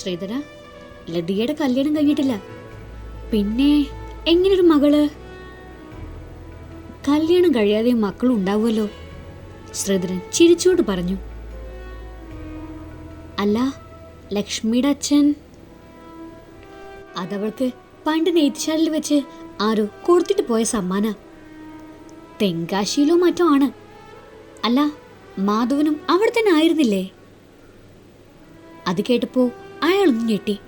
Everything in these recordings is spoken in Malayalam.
ശ്രീധര ലതികയുടെ കല്യാണം കഴിഞ്ഞിട്ടില്ല. പിന്നെ എങ്ങനൊരു മകൾ? കല്യാണം കഴിയാതെ മക്കളും ഉണ്ടാവുമല്ലോ ശ്രീധരൻ ചിരിച്ചുകൊണ്ട് പറഞ്ഞു. അല്ല ലക്ഷ്മിയുടെ അച്ഛൻ? അതവൾക്ക് പണ്ട് നെയ്ത്തുശാലയിൽ വെച്ച് ആരോ കൊടുത്തിട്ട് പോയ സമ്മാന. തെങ്കാശിയിലോ മറ്റോ ആണ്. അല്ല മാധവനും അവിടെ തന്നെ ആയിരുന്നില്ലേ? അത് കേട്ടപ്പോ അയാളൊന്ന് ഞെട്ടി.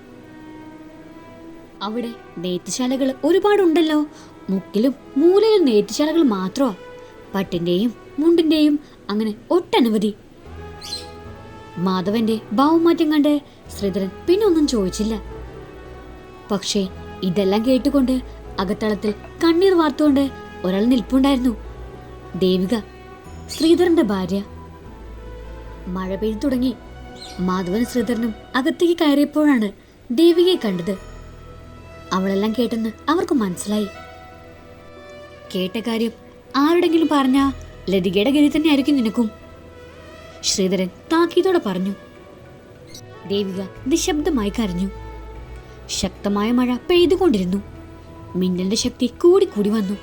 അവിടെ നെയ്ത്തുശാലകൾ ഒരുപാടുണ്ടല്ലോ. മുക്കിലും മൂലയിലും നെയ്ത്തുശാലകൾ മാത്രമാ. പട്ടിന്റെയും മുണ്ടിന്റെയും അങ്ങനെ ഒട്ടനവധി. മാധവന്റെ ഭാവമാറ്റം കണ്ട് ശ്രീധരൻ പിന്നെ ഒന്നും ചോദിച്ചില്ല. പക്ഷേ ഇതെല്ലാം കേട്ടുകൊണ്ട് അകത്തളത്തിൽ കണ്ണീർ വാർത്തുകൊണ്ട് ഒരാൾ നിൽപ്പുണ്ടായിരുന്നു. ദേവിക ശ്രീധരന്റെ ഭാര്യ. മഴ പെയ്തു തുടങ്ങി. മാധവനും ശ്രീധരനും അകത്തേക്ക് കയറിയപ്പോഴാണ് ദേവികയെ കണ്ടത്. അവളെല്ലാം കേട്ടെന്ന് അവർക്ക് മനസ്സിലായി. കേട്ട കാര്യം ആരുടെങ്കിലും പറഞ്ഞ ലതികയുടെ ഗതി തന്നെ ആയിരിക്കും നിനക്കും. ശ്രീധരൻ താക്കീതോടെ പറഞ്ഞു. ദേവിക നിശബ്ദമായി കരഞ്ഞു. ശക്തമായ മഴ പെയ്തുകൊണ്ടിരുന്നു. മിന്നലിന്റെ ശക്തി കൂടിക്കൂടി വന്നു.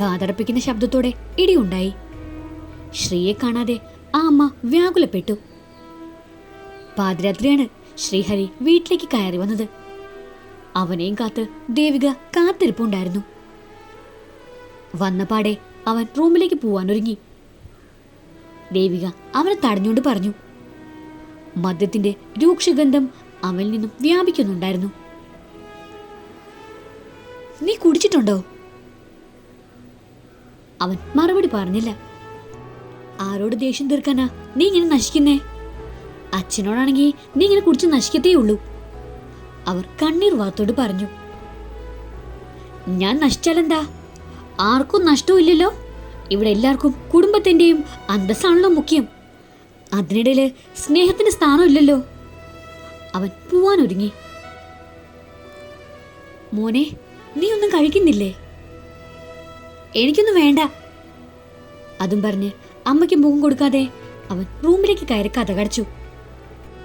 കാതടപ്പിക്കുന്ന ശബ്ദത്തോടെ ഇടിയുണ്ടായി. ശ്രീയെ കാണാതെ ആ അമ്മ വ്യാകുലപ്പെട്ടു. പാതിരാത്രിയാണ് ശ്രീഹരി വീട്ടിലേക്ക് കയറി വന്നത്. അവനെയും കാത്ത് ദേവിക കാത്തിരിപ്പുണ്ടായിരുന്നു. വന്നപാടെ അവൻ റൂമിലേക്ക് പോവാനൊരുങ്ങി. ദേവിക അവനെ തടഞ്ഞുകൊണ്ട് പറഞ്ഞു. മദ്യത്തിന്റെ രൂക്ഷഗന്ധം അവനിൽ നിന്നും വ്യാപിക്കുന്നുണ്ടായിരുന്നു. നീ കുടിച്ചിട്ടുണ്ടോ? അവൻ മറുപടി പറഞ്ഞില്ല. ആരോട് ദേഷ്യം തീർക്കാനാ നീ ഇങ്ങനെ നശിക്കുന്നേ? അച്ഛനോടാണെങ്കിൽ നീ ഇങ്ങനെ കുടിച്ച് നശിക്കത്തേ ഉള്ളൂ. അവർ കണ്ണീർ വാത്തോട് പറഞ്ഞു. ഞാൻ നശിച്ചാലെന്താ? ആർക്കും നഷ്ടമില്ലല്ലോ ഇവിടെ എല്ലാവർക്കും കുടുംബത്തിന്റെയും അന്തസ്സാണല്ലോ മുഖ്യം. അതിനിടയിൽ സ്നേഹത്തിന് സ്ഥാനമില്ലല്ലോ അവൻ പോവാൻ ഒരുങ്ങി മോനെ നീ ഒന്നും കഴിക്കുന്നില്ലേ? എനിക്കൊന്നും വേണ്ട. അതും പറഞ്ഞ് അമ്മയ്ക്ക് മുഖം കൊടുക്കാതെ അവൻ റൂമിലേക്ക് കയറി കഥ കടച്ചു.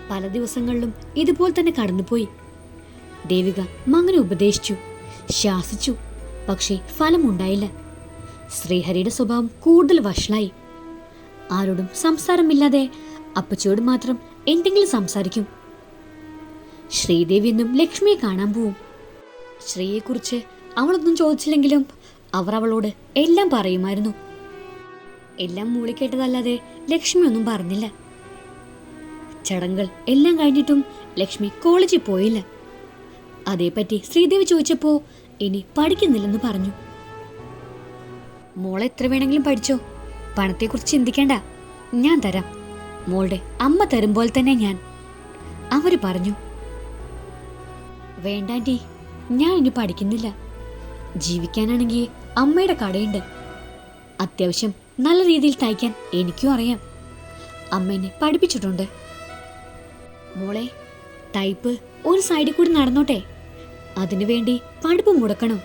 പല ദിവസങ്ങളിലും ഇതുപോലെ തന്നെ കടന്നുപോയി. ദേവിക മകനെ ഉപദേശിച്ചു. ശാസിച്ചു. പക്ഷേ ഫലമുണ്ടായില്ല. ശ്രീഹരിയുടെ സ്വഭാവം കൂടുതൽ വഷളായി. ആരോടും സംസാരമില്ലാതെ അപ്പച്ചോട് മാത്രം എന്തെങ്കിലും സംസാരിക്കും. ശ്രീദേവി എന്നും ലക്ഷ്മിയെ കാണാൻ പോവും. ശ്രീയെക്കുറിച്ച് അവളൊന്നും ചോദിച്ചില്ലെങ്കിലും അവർ അവളോട് എല്ലാം പറയുമായിരുന്നു. എല്ലാം മൂളിക്കേട്ടതല്ലാതെ ലക്ഷ്മി ഒന്നും പറഞ്ഞില്ല. ചടങ്ങുകൾ എല്ലാം കഴിഞ്ഞിട്ടും ലക്ഷ്മി കോളേജിൽ പോയില്ല. അതേപ്പറ്റി ശ്രീദേവി ചോദിച്ചപ്പോ ഇനി പഠിക്കുന്നില്ലെന്ന് പറഞ്ഞു. മോളെ എത്ര വേണമെങ്കിലും പഠിച്ചോ? പണത്തെക്കുറിച്ച് ചിന്തിക്കണ്ട. ഞാൻ തരാം. മോളുടെ അമ്മ തരുമ്പോൾ തന്നെ ഞാൻ. അവർ പറഞ്ഞു വേണ്ടാന്റി ഞാൻ ഇനി പഠിക്കുന്നില്ല. ജീവിക്കാനാണെങ്കിൽ അമ്മയുടെ കടയുണ്ട്. അത്യാവശ്യം നല്ല രീതിയിൽ തയ്ക്കാൻ എനിക്കും അറിയാം. അമ്മ എന്നെ പഠിപ്പിച്ചിട്ടുണ്ട്. മോളെ ടൈപ്പ് ഒരു സൈഡിൽ കൂടി നടന്നോട്ടെ. അതിനു വേണ്ടി പഠിപ്പ് മുടക്കണം.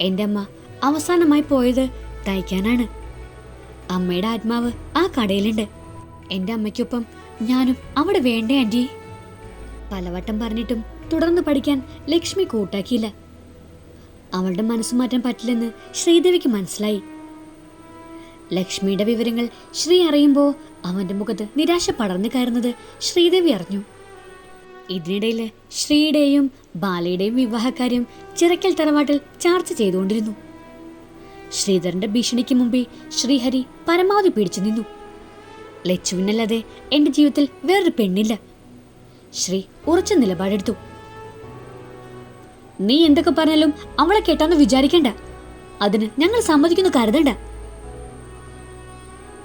എന്റെ അമ്മ അവസാനമായി പോയത് തയ്ക്കാനാണ്. അമ്മയുടെ ആത്മാവ് ആ കടയിലുണ്ട്. എന്റെ അമ്മയ്ക്കൊപ്പം ഞാനും അവിടെ വേണ്ടേ ആന്റി പലവട്ടം പറഞ്ഞിട്ടും തുടർന്ന് പഠിക്കാൻ ലക്ഷ്മി കൂട്ടാക്കിയില്ല. അവളുടെ മനസ്സ് മാറ്റാൻ പറ്റില്ലെന്ന് ശ്രീദേവിക്ക് മനസ്സിലായി. ലക്ഷ്മിയുടെ വിവരങ്ങൾ ശ്രീ അറിയുമ്പോൾ അവന്റെ മുഖത്ത് നിരാശ പടർന്നു കയറുന്നത് ശ്രീദേവി അറിഞ്ഞു. ഇതിനിടയിൽ ശ്രീയുടെയും ബാലയുടെയും വിവാഹകാര്യം ചിറക്കൽ തറവാട്ടിൽ ചർച്ച ചെയ്തുകൊണ്ടിരുന്നു. ശ്രീധരന്റെ ഭീഷണിക്ക് മുമ്പേ ശ്രീഹരി പരമാവധി പിടിച്ചു നിന്നു. ലച്ചുവിനല്ലാതെ എന്റെ ജീവിതത്തിൽ വേറൊരു പെണ്ണില്ല. ശ്രീ ഉറച്ച നിലപാടെടുത്തു. നീ എന്തൊക്കെ പറഞ്ഞാലും അവളെ കേട്ടാന്ന് വിചാരിക്കണ്ട. അതിന് ഞങ്ങൾ സമ്മതിക്കുന്നു കരുതണ്ട.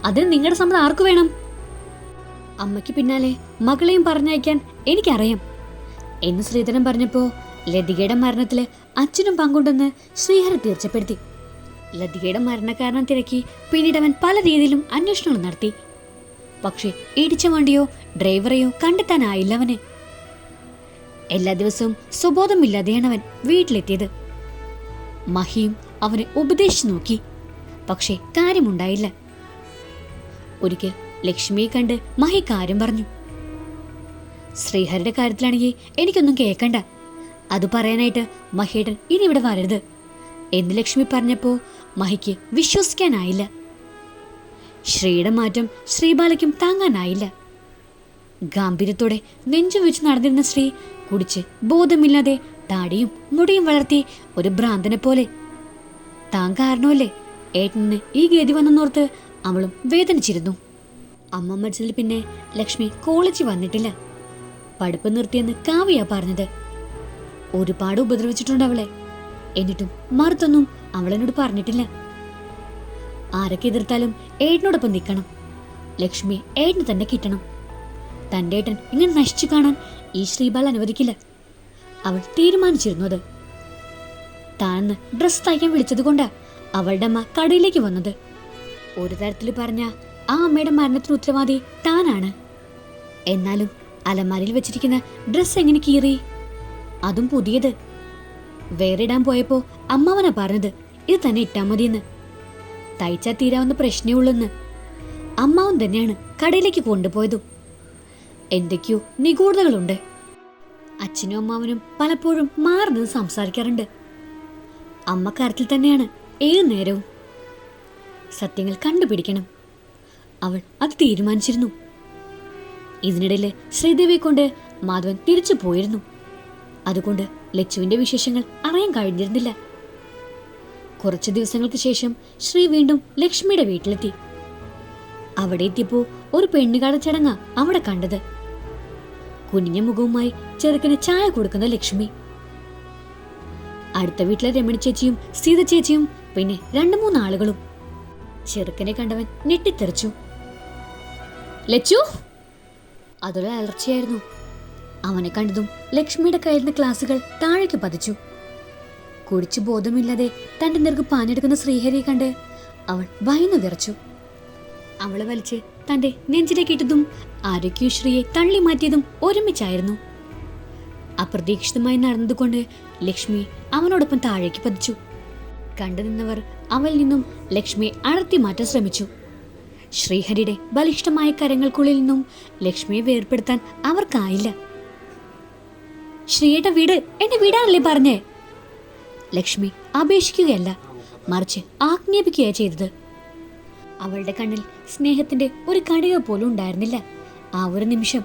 അതിന് നിങ്ങളുടെ സമ്മതം ആർക്കു വേണം? അമ്മയ്ക്ക് പിന്നാലെ മകളെയും പറഞ്ഞയക്കാൻ എനിക്കറിയാം. എന്ന് ശ്രീധരൻ പറഞ്ഞപ്പോ ലതികയുടെ മരണത്തിൽ അച്ഛനും പങ്കുണ്ടെന്ന് ശ്രീഹരി തീർച്ചപ്പെടുത്തി. ലതികയുടെ മരണകാരണം തിരക്കി പിന്നീട് അവൻ പല രീതിയിലും അന്വേഷണങ്ങൾ നടത്തി. പക്ഷേ ഇടിച്ച വണ്ടിയോ ഡ്രൈവറെയോ കണ്ടെത്താനായില്ല അവന്. എല്ലാ ദിവസവും സുബോധമില്ലാതെയാണ് അവൻ വീട്ടിലെത്തിയത്. മഹിയും അവനെ ഉപദേശിച്ചു നോക്കി. പക്ഷേ കാര്യമുണ്ടായില്ല. ഒരിക്കൽ ലക്ഷ്മിയെ കണ്ട് മഹി കാര്യം പറഞ്ഞു. ശ്രീഹരിയുടെ കാര്യത്തിലാണെങ്കിൽ എനിക്കൊന്നും കേൾക്കണ്ട അത് പറയാനായിട്ട് മഹേട്ടൻ ഇനി ഇവിടെ വരരുത്. എന്ന് ലക്ഷ്മി പറഞ്ഞപ്പോ മഹിക്ക് വിശ്വസിക്കാനായില്ല. ശ്രീയുടെ മാറ്റം ശ്രീബാലയ്ക്കും താങ്ങാനായില്ല. ഗാംഭീര്യത്തോടെ നെഞ്ചു വെച്ച് നടന്നിരുന്ന ശ്രീ കുടിച്ച് ബോധമില്ലാതെ താടിയും മുടിയും വളർത്തി ഒരു ഭ്രാന്തനെ പോലെ താൻ ഏട്ടന് ഈ ഗതി വന്നെന്നോർത്ത് അവളും വേദനിച്ചിരുന്നു. അമ്മ മരിച്ചതിൽ പിന്നെ ലക്ഷ്മി കോളേജിൽ വന്നിട്ടില്ല. പഠിപ്പ് നിർത്തിയെന്ന് കാവ്യ പറഞ്ഞത്. ഒരുപാട് ഉപദ്രവിച്ചിട്ടുണ്ട് അവളെ. എന്നിട്ടും മറുത്തൊന്നും അവളെന്നോട് പറഞ്ഞിട്ടില്ല. ആരൊക്കെ എതിർത്താലും ഏട്ടനോടൊപ്പം നിൽക്കണം. ലക്ഷ്മി ഏട്ടന് തന്നെ കിട്ടണം. തന്റെ ഏട്ടൻ ഇങ്ങനെ നശിച്ചു കാണാൻ ഈ ശ്രീബാൽ അനുവദിക്കില്ല. അവൾ തീരുമാനിച്ചിരുന്നു അത്. താഴ്ന്ന് ഡ്രസ് തയ്ക്കാൻ വിളിച്ചതുകൊണ്ടാ അവളുടെ അമ്മ കടയിലേക്ക് വന്നത്. ഒരു തരത്തിൽ പറഞ്ഞ ആ അമ്മയുടെ മരണത്തിന് ഉത്തരവാദി താനാണ്. എന്നാലും അലമാരയിൽ വെച്ചിരിക്കുന്ന ഡ്രസ് എങ്ങനെ കീറി? അതും പുതിയത്. വേറെ ഇടാൻ പോയപ്പോ അമ്മാവനാ പറഞ്ഞത് ഇത് തന്നെ ഇട്ടാ മതിയെന്ന്. തയ്ച്ചാ തീരാവുന്ന പ്രശ്നമേ ഉള്ളെന്ന്. അമ്മാവൻ തന്നെയാണ് കടയിലേക്ക് കൊണ്ടുപോയതും. എന്തൊക്കെയോ നിഗൂഢതകളുണ്ട്. അച്ഛനും അമ്മാവനും പലപ്പോഴും മാറുന്നത് സംസാരിക്കാറുണ്ട്. അമ്മ കരത്തിൽ തന്നെയാണ് ഏത് നേരവും. സത്യങ്ങൾ കണ്ടുപിടിക്കണം. അവൾ അത് തീരുമാനിച്ചിരുന്നു. ഇതിനിടയിൽ ശ്രീദേവിയെ കൊണ്ട് മാധവൻ തിരിച്ചു പോയിരുന്നു. അതുകൊണ്ട് ലച്ചുവിന്റെ വിശേഷങ്ങൾ അറിയാൻ കഴിഞ്ഞിരുന്നില്ല. കുറച്ചു ദിവസങ്ങൾക്ക് ശേഷം ശ്രീ വീണ്ടും ലക്ഷ്മിയുടെ വീട്ടിലെത്തി. അവിടെ എത്തിയപ്പോ ഒരു പെണ്ണുകാട ചടങ്ങ അവിടെ കണ്ടത്. കുനിഞ്ഞ മുഖവുമായി ചെറുക്കന് ചായ കൊടുക്കുന്ന ലക്ഷ്മി. അടുത്ത വീട്ടിലെ രമണി ചേച്ചിയും സീത ചേച്ചിയും പിന്നെ രണ്ടു മൂന്ന് ആളുകളും. ചെറുക്കനെ കണ്ടവൻ ഞെട്ടിത്തെറിച്ചു. ലച്ചു അതൊരു അലർച്ചയായിരുന്നു. അവനെ കണ്ടതും ലക്ഷ്മിയുടെ കയ്യിൽ നിന്ന് ക്ലാസുകൾ താഴേക്ക് പതിച്ചു. കുടിച്ചു ബോധമില്ലാതെ തന്റെ നിർക്ക് പാഞ്ഞെടുക്കുന്ന ശ്രീഹരിയെ കണ്ട് അവൾ ഭയന്നു വിറച്ചു. അവളെ വലിച്ച് തന്റെ നെഞ്ചിലേക്ക് ഇട്ടതും ആരോഗ്യ ശ്രീയെ തള്ളി മാറ്റിയതും ഒരുമിച്ചായിരുന്നു. അപ്രതീക്ഷിതമായി നടന്നതുകൊണ്ട് ലക്ഷ്മി അവനോടൊപ്പം താഴേക്ക് പതിച്ചു. കണ്ടു നിന്നവർ അവൽ നിന്നും ലക്ഷ്മിയെ അടർത്തി മാറ്റാൻ ശ്രമിച്ചു. ശ്രീഹരിയുടെ ബലിഷ്ഠമായ കരങ്ങൾക്കുള്ളിൽ നിന്നും ലക്ഷ്മിയെ വേർപെടുത്താൻ അവർക്കായില്ല. ശ്രീയുടെ വീട് എന്നെ വീടാണല്ലേ പറഞ്ഞേ? ലക്ഷ്മി അപേക്ഷിക്കുകയല്ല മറിച്ച് ആജ്ഞാപിക്കുകയാണ് ചെയ്തത്. അവളുടെ കണ്ണിൽ സ്നേഹത്തിന്റെ ഒരു കണിക പോലും ഉണ്ടായിരുന്നില്ല. ആ ഒരു നിമിഷം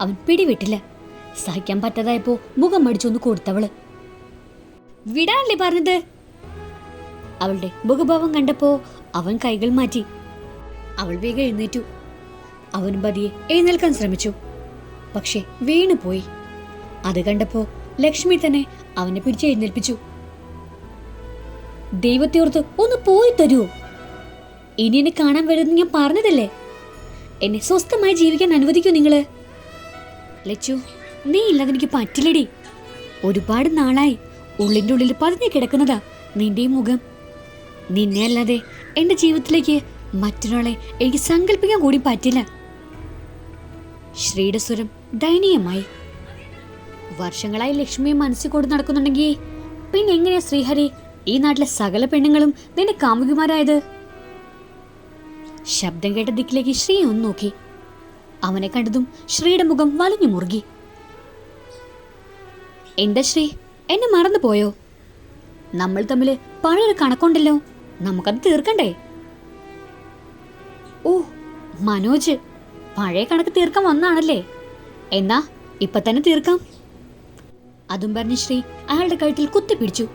അവൻ പിടിവിട്ടില്ല. സഹിക്കാൻ പറ്റാതായപ്പോ മുഖം മടിച്ചൊന്ന് കൊടുത്തവൾ. വിടാനല്ലേ പറഞ്ഞത്? അവളുടെ മുഖഭാവം കണ്ടപ്പോ അവൻ കൈകൾ മാറ്റി. അവൾ വേഗം എഴുന്നേറ്റു. അവൻ പതിയെ എഴുന്നേൽക്കാൻ ശ്രമിച്ചു. പക്ഷെ വീണുപോയി അത് കണ്ടപ്പോ ലക്ഷ്മി തന്നെ അവനെ പിടിച്ച് എഴുന്നേൽപ്പിച്ചു. ദൈവത്തെ ഓർത്ത് ഒന്ന് പോയി തരൂ. ഇനി എന്നെ കാണാൻ വരുമെന്ന് ഞാൻ പറഞ്ഞതല്ലേ? എന്നെ സ്വസ്ഥമായി ജീവിക്കാൻ അനുവദിക്കൂ നിങ്ങൾ. ലച്ചു നീ ഇല്ലാതെ എനിക്ക് പറ്റില്ലടി. ഒരുപാട് നാളായി ഉള്ളിന്റെ ഉള്ളിൽ പതിഞ്ഞു കിടക്കുന്നതാ നിന്റെ മുഖം. നിന്നെ അല്ലാതെ എന്റെ ജീവിതത്തിലേക്ക് മറ്റൊരാളെ എനിക്ക് സങ്കല്പിക്കാൻ കൂടി പറ്റില്ല. ശ്രീയുടെ സ്വരം ദയനീയമായി. വർഷങ്ങളായി ലക്ഷ്മിയെ മനസ്സിൽ കൊണ്ട് നടക്കുന്നുണ്ടെങ്കിൽ പിന്നെ എങ്ങനെയാ ശ്രീഹരി ഈ നാട്ടിലെ സകല പെണ്ണുങ്ങളും നിന്റെ കാമുകിമാരായത്? ശബ്ദം കേട്ട ദിക്കിലേക്ക് ശ്രീ ഒന്ന് നോക്കി. അവനെ കണ്ടതും ശ്രീയുടെ മുഖം വലിഞ്ഞു മുറുകി. എന്താ ശ്രീ എന്നെ മറന്നു പോയോ നമ്മൾ തമ്മിൽ പഴയൊരു കണക്കുണ്ടല്ലോ. നമുക്കത് തീർക്കണ്ടേ? ഓ മനോജ് പഴയ കണക്ക് തീർക്കാൻ വന്നാണല്ലേ? എന്നാ ഇപ്പൊ തന്നെ തീർക്കാം. അതും പറഞ്ഞ് ശ്രീ അയാളുടെ കഴുത്തിൽ കുത്തിപ്പിടിച്ചു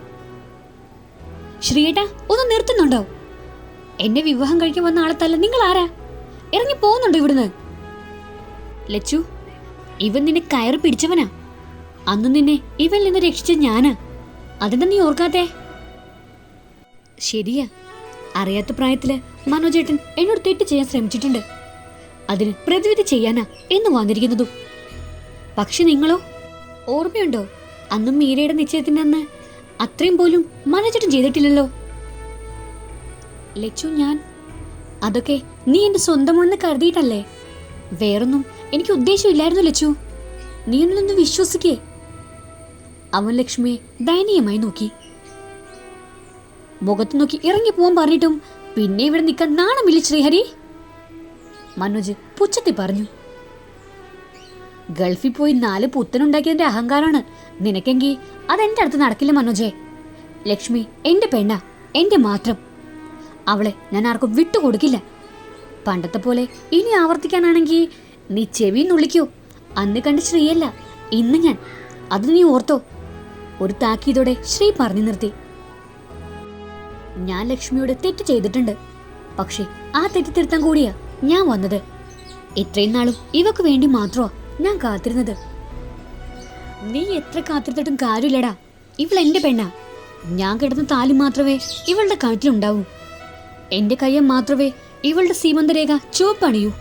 ശ്രീയേട്ടാ ഒന്ന് നിർത്തുന്നുണ്ടോ? എന്നെ വിവാഹം കഴിക്കാൻ വന്ന ആളെ തല്ല നിങ്ങൾ ആരാ ഇറങ്ങി പോകുന്നുണ്ടോ ഇവിടുന്ന്? ലച്ചു ഇവൻ നിന്നെ കയറി പിടിച്ചവനാ. അന്ന് നിന്നെ ഇവൻ നിന്ന് രക്ഷിച്ച ഞാനാ. അതെന്താ നീ ഓർക്കാത്തെ? ശരിയാ. അറിയാത്ത പ്രായത്തിൽ മനോജേട്ടൻ എന്നോട് തെറ്റ് ചെയ്യാൻ ശ്രമിച്ചിട്ടുണ്ട്. അതിന് പ്രതിവിധി ചെയ്യാനാ എന്ന് വന്നിരിക്കുന്നതും. പക്ഷെ നിങ്ങളോ ഓർമ്മയുണ്ടോ? അന്നും മീരയുടെ നിശ്ചയത്തിന് അന്ന് അത്രയും പോലും മനോജേട്ടൻ ചെയ്തിട്ടില്ലല്ലോ. ലച്ചു ഞാൻ അതൊക്കെ നീ എന്റെ സ്വന്തമാണെന്ന് കരുതിയിട്ടല്ലേ? വേറൊന്നും എനിക്ക് ഉദ്ദേശമില്ലായിരുന്നു ലച്ചു. നീ എന്നൊന്ന് വിശ്വസിക്കേ. അവൻ ലക്ഷ്മിയെ ദയനീയമായി നോക്കി. മുഖത്ത് നോക്കി ഇറങ്ങി പോവാൻ പറഞ്ഞിട്ടും പിന്നെ ഇവിടെ നിൽക്കാൻ നാണമില്ല ശ്രീഹരി. മനോജ് പുച്ഛത്തി പറഞ്ഞു ഗൾഫിൽ പോയി നാല് പുത്തനുണ്ടാക്കിയതിന്റെ അഹങ്കാരമാണ്. നിനക്കെങ്കിൽ അതെന്റെ അടുത്ത് നടക്കില്ല മനോജേ. ലക്ഷ്മി എന്റെ പെണ്ണ എന്റെ മാത്രം. അവളെ ഞാൻ ആർക്കും വിട്ടുകൊടുക്കില്ല. പണ്ടത്തെ പോലെ ഇനി ആവർത്തിക്കാനാണെങ്കിൽ നീ ചെവി നുള്ളിക്കോ. അന്ന് കണ്ട ശ്രീയല്ല ഇന്ന് ഞാൻ. അത് നീ ഓർത്തോ. ഒരു താക്കീതോടെ ശ്രീ പറഞ്ഞു നിർത്തി. ഞാൻ ലക്ഷ്മിയോട് തെറ്റ് ചെയ്തിട്ടുണ്ട്. പക്ഷേ ആ തെറ്റ് തിരുത്താൻ കൂടിയാ ഞാൻ വന്നത്. ഇത്രയും നാളും ഇവക്ക് വേണ്ടി മാത്രമാ ഞാൻ കാത്തിരുന്നത്? നീ എത്ര കാത്തിരുന്നിട്ടും കാര്യമില്ലടാ. ഇവൾ എന്റെ പെണ്ണാ. ഞാൻ കിടന്ന താലി മാത്രമേ ഇവളുടെ കഴുത്തിലുണ്ടാവൂ. എന്റെ കയ്യം മാത്രമേ ഇവളുടെ സീമന്തരേഖ ചുവപ്പണിയൂ.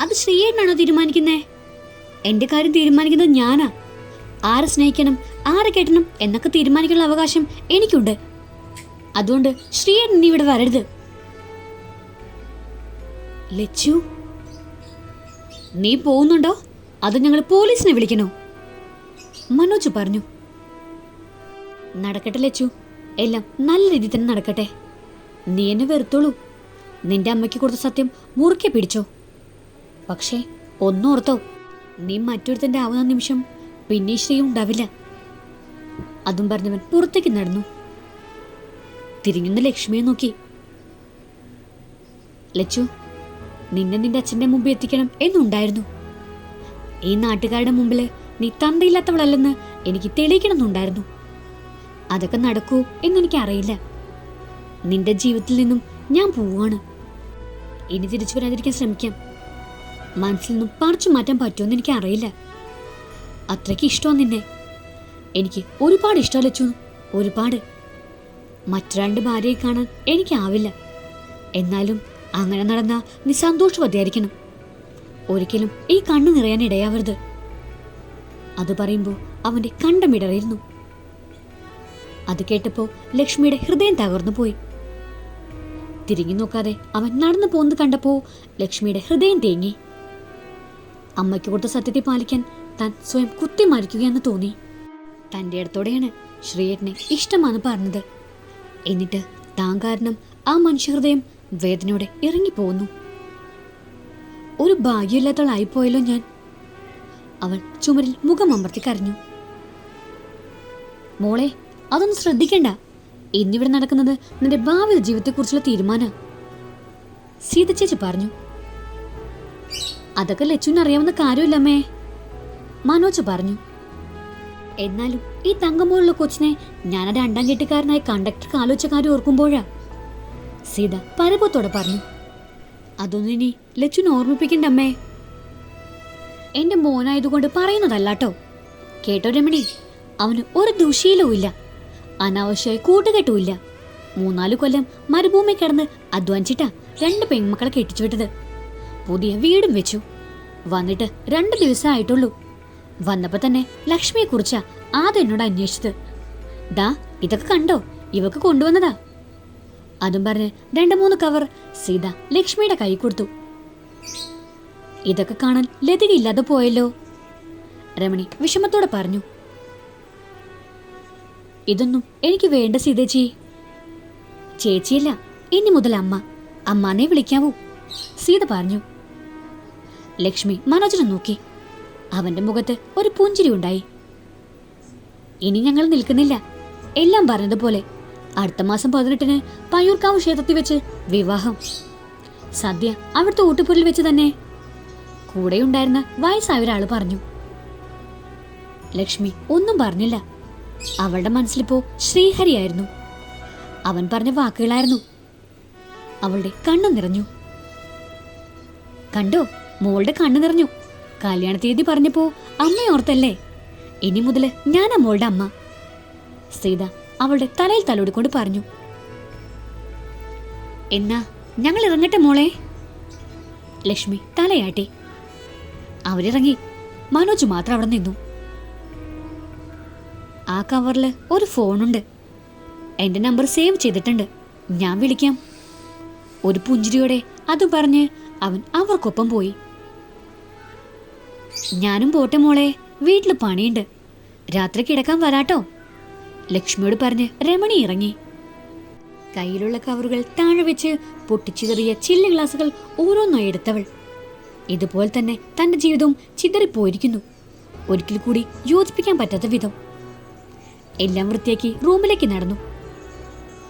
അത് ശ്രീയേട്ടനാണോ തീരുമാനിക്കുന്നേ? എന്റെ കാര്യം തീരുമാനിക്കുന്നത് ഞാനാ. ആരെ സ്നേഹിക്കണം ആരെ കെട്ടണം എന്നൊക്കെ തീരുമാനിക്കാനുള്ള അവകാശം എനിക്കുണ്ട്. അതുകൊണ്ട് ശ്രീയൻ നീ ഇവിടെ വരരുത്. ലച്ചു നീ പോകുന്നുണ്ടോ? അത് ഞങ്ങൾ പോലീസിനെ വിളിക്കണോ? മനോജ് പറഞ്ഞു. നടക്കട്ടെ ലച്ചു എല്ലാം നല്ല രീതിയിൽ തന്നെ നടക്കട്ടെ. നീ എന്നെ വെറുത്തോളൂ. നിന്റെ അമ്മയ്ക്ക് കൊടുത്ത സത്യം മുറുക്കെ പിടിച്ചോ. പക്ഷേ ഒന്നോർത്തോ നീ മറ്റൊരുത്തന്റെ ആവുന്ന നിമിഷം പിന്നെ ശ്രീ ഉണ്ടാവില്ല. അതും പറഞ്ഞവൻ പുറത്തേക്ക് നടന്നു. തിരിഞ്ഞുന്ന ലക്ഷ്മിയെ നോക്കി. ലച്ചു നിന്നെ നിന്റെ അച്ഛന്റെ മുമ്പിൽ എത്തിക്കണം എന്നുണ്ടായിരുന്നു. ഈ നാട്ടുകാരുടെ മുമ്പിൽ നീ തന്തയില്ലാത്തവളല്ലെന്ന് എനിക്ക് തെളിയിക്കണമെന്നുണ്ടായിരുന്നു. അതൊക്കെ നടക്കൂ എന്നെനിക്ക് അറിയില്ല നിന്റെ ജീവിതത്തിൽ നിന്നും ഞാൻ പോവാണ്. ഇനി തിരിച്ചു വരാതിരിക്കാൻ ശ്രമിക്കാം. മനസ്സിൽ നിന്നും പറിച്ചു മാറ്റാൻ പറ്റുമെന്ന് എനിക്ക് അറിയില്ല അത്രയ്ക്ക് ഇഷ്ടമാണ് നിന്നെ. എനിക്ക് ഒരുപാട് ഇഷ്ടം ലച്ചു. ഒരുപാട്. മറ്റൊരാളുടെ ഭാര്യയെ കാണാൻ എനിക്കാവില്ല. എന്നാലും അങ്ങനെ നടന്ന നീ സന്തോഷവതിയായിരിക്കണം. ഒരിക്കലും ഈ കണ്ണു നിറയാൻ ഇടയാവരുത്. അത് പറയുമ്പോൾ അവന്റെ കണ്ടമിടറിയിരുന്നു അത് കേട്ടപ്പോ ലക്ഷ്മിയുടെ ഹൃദയം തകർന്നു പോയി. തിരിഞ്ഞു നോക്കാതെ അവൻ നടന്നു പോകുന്നത് കണ്ടപ്പോ ലക്ഷ്മിയുടെ ഹൃദയം തേങ്ങി. അമ്മയ്ക്ക് കൊടുത്ത സത്യത്തെ പാലിക്കാൻ താൻ സ്വയം കുത്തി മരിക്കുകയെന്ന് തോന്നി. തന്റെ അടുത്തോടെയാണ് ശ്രീയേട്ടനെ ഇഷ്ടമാണ് പറഞ്ഞത്. എന്നിട്ട് താൻ കാരണം ആ മനുഷ്യഹൃദയം വേദനയോടെ ഇറങ്ങിപ്പോന്നു ഒരു ഭാഗ്യമില്ലാത്തവളായിപ്പോയല്ലോ ഞാൻ. അവൾ ചുമരിൽ മുഖം അമർത്തി കരഞ്ഞു. മോളെ അതൊന്നും ശ്രദ്ധിക്കണ്ട. ഇന്നിവിടെ നടക്കുന്നത് നിന്റെ ഭാവി ജീവിതത്തെക്കുറിച്ചുള്ള തീരുമാന. സീത ചേച്ചി പറഞ്ഞു. അതൊക്കെ ലച്ചുവിന് അറിയാവുന്ന കാര്യമില്ലമ്മേ. മനോജ് പറഞ്ഞു. എന്നാലും ഈ തങ്കമോളുള്ള കൊച്ചിനെ ആ രണ്ടാം കെട്ടിക്കാരനായ കണ്ടക്ടർക്ക് ആലോചിച്ച കാര്യം ഓർക്കുമ്പോഴാ. സീത പരപത്തോടെ പറഞ്ഞു അതൊന്നും ഇനി ലച്ചു ഓർമ്മിപ്പിക്കണ്ട അമ്മേ എന്റെ മോനായതുകൊണ്ട് പറയുന്നതല്ലാട്ടോ. കേട്ടോ രമണി അവന് ഒരു ദുശീലവും ഇല്ല. അനാവശ്യമായി കൂട്ടുകെട്ടുമില്ല മൂന്നാൽ കൊല്ലം മരുഭൂമി കിടന്ന് അധ്വാനിച്ചിട്ടാ രണ്ട് പെൺമക്കളെ കെട്ടിച്ചു വിട്ടത് പുതിയ വീടും വെച്ചു. വന്നിട്ട് രണ്ട് ദിവസം ആയിട്ടുള്ളൂ വന്നപ്പോ തന്നെ ലക്ഷ്മിയെ കുറിച്ചാ ആദ്യം എന്നോട് അന്വേഷിച്ചത്. ദാ ഇതൊക്കെ കണ്ടോ? ഇവക്ക് കൊണ്ടുവന്നതാ. അതും പറഞ്ഞ് രണ്ട് മൂന്ന് കവർ സീത ലക്ഷ്മിയുടെ കൈ കൊടുത്തു. ഇതൊക്കെ കാണാൻ ലതികയില്ലാതെ പോയല്ലോ. രമണി വിഷമത്തോടെ പറഞ്ഞു. ഇതൊന്നും എനിക്ക് വേണ്ട സീതേച്ചി. ചേച്ചിയല്ല ഇനി മുതൽ അമ്മ. അമ്മാനെ വിളിക്കാവൂ. സീത പറഞ്ഞു. ലക്ഷ്മി മനോജനെ നോക്കി. അവന്റെ മുഖത്ത് ഒരു പുഞ്ചിരി ഉണ്ടായി. ഇനി ഞങ്ങൾ നിൽക്കുന്നില്ല. എല്ലാം പറഞ്ഞതുപോലെ അടുത്ത മാസം പതിനെട്ടിന് പയ്യൂർക്കാവ് ക്ഷേത്രത്തിൽ വെച്ച് വിവാഹം. സദ്യ അവിടുത്തെ ഊട്ടുപുരിൽ വെച്ച് തന്നെ. കൂടെയുണ്ടായിരുന്ന വയസ്സായ ഒരാൾ പറഞ്ഞു. ലക്ഷ്മി ഒന്നും പറഞ്ഞില്ല. അവളുടെ മനസ്സിലിപ്പോ ശ്രീഹരിയായിരുന്നു അവൻ പറഞ്ഞ വാക്കുകളായിരുന്നു. അവളുടെ കണ്ണു നിറഞ്ഞു. കണ്ടോ? മോളുടെ കണ്ണു നിറഞ്ഞു. കല്യാണ തീയതി പറഞ്ഞപ്പോ അമ്മയോർത്തല്ലേ ഇനി മുതൽ ഞാനാ മോളുടെ അമ്മ. സീത അവളുടെ തലയിൽ തലോടിക്കൊണ്ട് പറഞ്ഞു. എന്നാ ഞങ്ങൾ ഇറങ്ങട്ടെ മോളെ? ലക്ഷ്മി തലയാട്ടി. അവരിറങ്ങി. മനോജ് മാത്രം അവിടെ നിന്നു. ആ കവറിൽ ഒരു ഫോണുണ്ട്. എന്റെ നമ്പർ സേവ് ചെയ്തിട്ടുണ്ട്. ഞാൻ വിളിക്കാം. ഒരു പുഞ്ചിരിയോടെ അത് പറഞ്ഞ് അവൻ അവർക്കൊപ്പം പോയി. ഞാനും പോട്ടെ മോളെ. വീട്ടിൽ പണിയുണ്ട്. രാത്രി കിടക്കാൻ വരാട്ടോ. ലക്ഷ്മിയോട് പറഞ്ഞ് രമണി ഇറങ്ങി. കയ്യിലുള്ള കവറുകൾ താഴെ വെച്ച് പൊട്ടിച്ചിതറിയ ചില്ല് ഗ്ലാസുകൾ ഓരോന്നായി എടുത്തവൾ. ഇതുപോലെ തന്നെ തന്റെ ജീവിതവും ചിതറിപ്പോയിരിക്കുന്നു. ഒരിക്കൽ കൂടി യോജിപ്പിക്കാൻ പറ്റാത്ത വിധം. എല്ലാം വൃത്തിയാക്കി റൂമിലേക്ക് നടന്നു.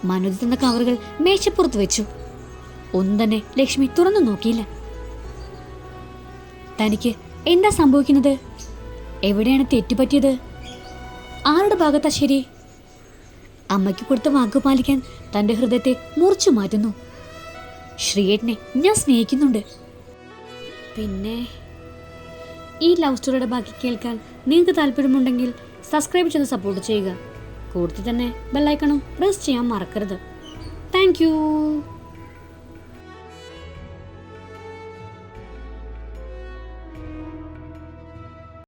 മനോജ് തന്ന കവറുകൾ മേശപ്പുറത്ത് വെച്ചു. ഒന്നും തന്നെ ലക്ഷ്മി തുറന്നു നോക്കിയില്ല. തനിക്ക് എന്താ സംഭവിക്കുന്നത്? എവിടെയാണ് തെറ്റുപറ്റിയത്? ആരുടെ ഭാഗത്താ ശരി? അമ്മയ്ക്ക് കൊടുത്ത വാക്ക് പാലിക്കാൻ തന്റെ ഹൃദയത്തെ മുറിച്ചു മാറ്റുന്നു. ശ്രീയേട്ടനെ ഞാൻ സ്നേഹിക്കുന്നുണ്ട്. പിന്നെ ഈ ലവ് സ്റ്റോറിയുടെ ബാക്കി കേൾക്കാൻ നിങ്ങൾക്ക് താല്പര്യമുണ്ടെങ്കിൽ സബ്സ്ക്രൈബ് ചെയ്ത് സപ്പോർട്ട് ചെയ്യുക. കൂടുതൽ തന്നെ ബെല്ലൈക്കണും പ്രസ് ചെയ്യാൻ മറക്കരുത്. താങ്ക്